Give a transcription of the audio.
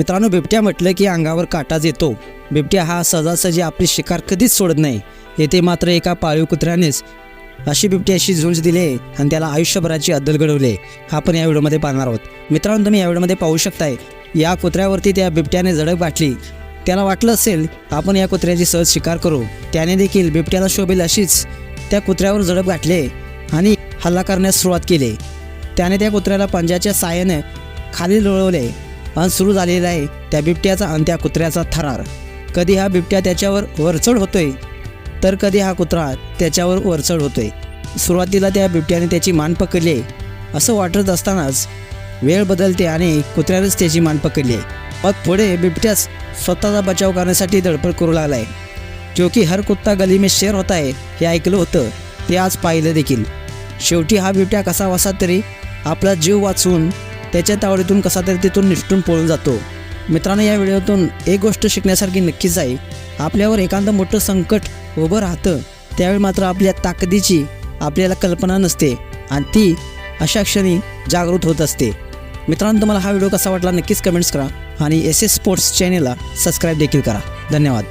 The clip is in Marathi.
मित्रांनो बिबट्या म्हटलं की अंगावर काटाच येतो. बिबट्या हा सहजासहजी आपली शिकार कधीच सोडत नाही. येथे मात्र एका पाळीव कुत्र्यानेच अशी बिबट्याशी झुंज दिले आणि त्याला आयुष्यभराची अद्दल घडवले. आपण या व्हिडिओमध्ये पाहणार आहोत. मित्रांनो तुम्ही या व्हिडिओमध्ये पाहू शकताय या कुत्र्यावरती त्या बिबट्याने झडप गाठली त्याला वाटलं असेल आपण या कुत्र्याची सहज शिकार करू. त्याने देखील बिबट्याला शोभेल अशीच त्या कुत्र्यावर झडप गाठले आणि हल्ला करण्यास सुरुवात केली. त्याने त्या कुत्र्याला पंजाच्या साहाय्याने खाली लोळवले. आणि सुरू झालेला आहे त्या बिबट्याचा आणि त्या कुत्र्याचा थरार. कधी हा बिबट्या त्याच्यावर वरचढ होतोय तर कधी हा कुत्रा त्याच्यावर वरचढ होतोय. सुरुवातीला त्या बिबट्याने त्याची मान पकडली असं वाटत असतानाच वेळ बदलते आणि कुत्र्यानेच त्याची मान पकडली मग पुढे बिबट्याच स्वतःचा बचाव करण्यासाठी धडपड करू लागलाय. क्योंकि हर कुत्ता गली में शेर होता है हे ऐकलं होतं. ते आज पाहिलं देखील. शेवटी हा बिबट्या कसा वसा तरी आपला जीव वाचवून त्याच्या तावडीतून कसा तरी तिथून निष्ठून पळून जातो. मित्रांनो या व्हिडिओतून एक गोष्ट शिकण्यासारखी नक्कीच आहे. आपल्यावर एखादं मोठं संकट उभं राहतं त्यावेळी मात्र आपल्या ताकदीची आपल्याला कल्पना नसते आणि ती अशा क्षणी जागृत होत असते. मित्रांनो तुम्हाला हा व्हिडिओ कसा वाटला नक्कीच कमेंट्स करा आणि एस एस स्पोर्ट्स चॅनेलला सबस्क्राईब देखील करा. धन्यवाद.